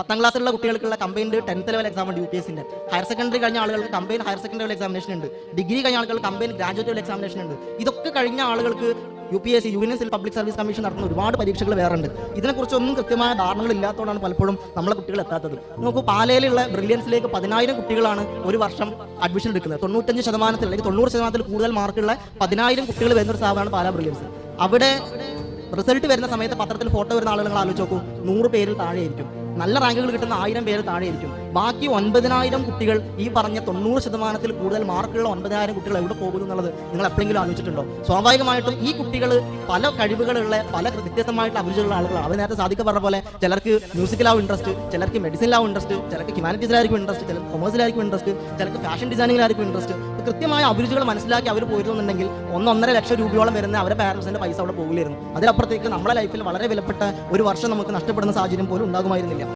പത്താം ക്ലാസ്സിലുള്ള കുട്ടികൾക്കുള്ള കമ്പൈൻഡ് ടെൻത്ത് ലെവൽ എക്സാം ഉണ്ട് യു പി എസിന്റെ ഹയർ സെക്കൻഡറി കഴിഞ്ഞ ആളുകൾക്ക് combine higher secondary level examination ഉണ്ട്. ഡിഗ്രി കഴിഞ്ഞ ആളുകൾക്ക് കമ്പൈൻ ഗ്രാജുവേറ്റ് ലെവൽ എക്സാമിനേഷൻ ഉണ്ട്. ഇതൊക്കെ കഴിഞ്ഞ ആളുകൾക്ക് U P S C union civil public service commission നടത്തുന്ന ഒരുപാട് പരീക്ഷകൾ വേറെ ഉണ്ട്. ഇതിനെക്കുറിച്ചൊന്നും കൃത്യമായ ധാരണകൾ ഇല്ലാത്തതുകൊണ്ടാണ് പലപ്പോഴും നമ്മളെ കുട്ടികൾ എത്താത്തത്. നോക്കൂ പാലയിലുള്ള ബ്രില്യൻസിലേക്ക് പതിനായിരം കുട്ടികളാണ് ഒരു വർഷം അഡ്മിഷൻ എടുക്കുന്നത്. തൊണ്ണൂറ്റഞ്ച് ശതമാനത്തിൽ അല്ലെങ്കിൽ തൊണ്ണൂറ് ശതമാനത്തിൽ കൂടുതൽ മാർക്കുള്ള പതിനായിരം കുട്ടികൾ വരുന്ന ഒരു സ്ഥാപനമാണ് പാല ബ്രില്യൻസ് അവിടെ റിസൾട്ട് വരുന്ന സമയത്ത് പത്രത്തിൽ ഫോട്ടോ വരുന്ന ആളുകൾ ആലോചിച്ച് നോക്കൂ നൂറ് പേരിൽ താഴെയായിരിക്കും. നല്ല റാങ്കുകൾ കിട്ടുന്ന ആയിരം പേര് താഴെയായിരിക്കും. ബാക്കി ഒൻപതിനായിരം കുട്ടികൾ ഈ പറഞ്ഞ തൊണ്ണൂറ് ശതമാനത്തിൽ കൂടുതൽ മാർക്കുള്ള ഒൻപതിനായിരം കുട്ടികൾ എവിടെ പോകുന്നു എന്നുള്ളത് നിങ്ങൾ എപ്പോഴെങ്കിലും ആലോചിച്ചിട്ടുണ്ടോ? സ്വാഭാവികമായിട്ടും ഈ കുട്ടികൾ പല കഴിവുകളുള്ള പല വ്യത്യസ്തമായിട്ടുള്ള അഭിരുചികളുള്ള ആളുകളാണ്. അവർ നേരത്തെ സാധിക്ക പറഞ്ഞ പോലെ ചിലർക്ക് മ്യൂസിക്കിലാവും ഇൻട്രസ്റ്റ് ചിലർക്ക് മെഡിസിനിലാവും ഇൻട്രസ്റ്റ് ചിലർക്ക് ഹ്യൂമാനിറ്റീസിലായിരിക്കും ഇൻട്രസ്റ്റ് ചിലർക്ക് കൊമേഴ്സിലായിരിക്കും ഇൻട്രസ്റ്റ് ചിലർക്ക് ഫാഷൻ ഡിസൈനിങ്ങിലായിരിക്കും ഇൻട്രസ്റ്റ് കൃത്യമായ അഭിരുചികൾ മനസ്സിലാക്കി അവർ പോയിരുന്നുണ്ടെങ്കിൽ ഒന്നൊന്നര ലക്ഷം രൂപയോളം വരുന്ന അവരുടെ പാരൻസിന്റെ പൈസ അവിടെ പോകില്ലായിരുന്നു അതിലപ്പുറത്തേക്ക് നമ്മുടെ ലൈഫിൽ വളരെ വിലപ്പെട്ട ഒരു വർഷം നമുക്ക് നഷ്ടപ്പെടുന്ന സാഹചര്യം പോലും ഉണ്ടാകുമായിരുന്നില്ല.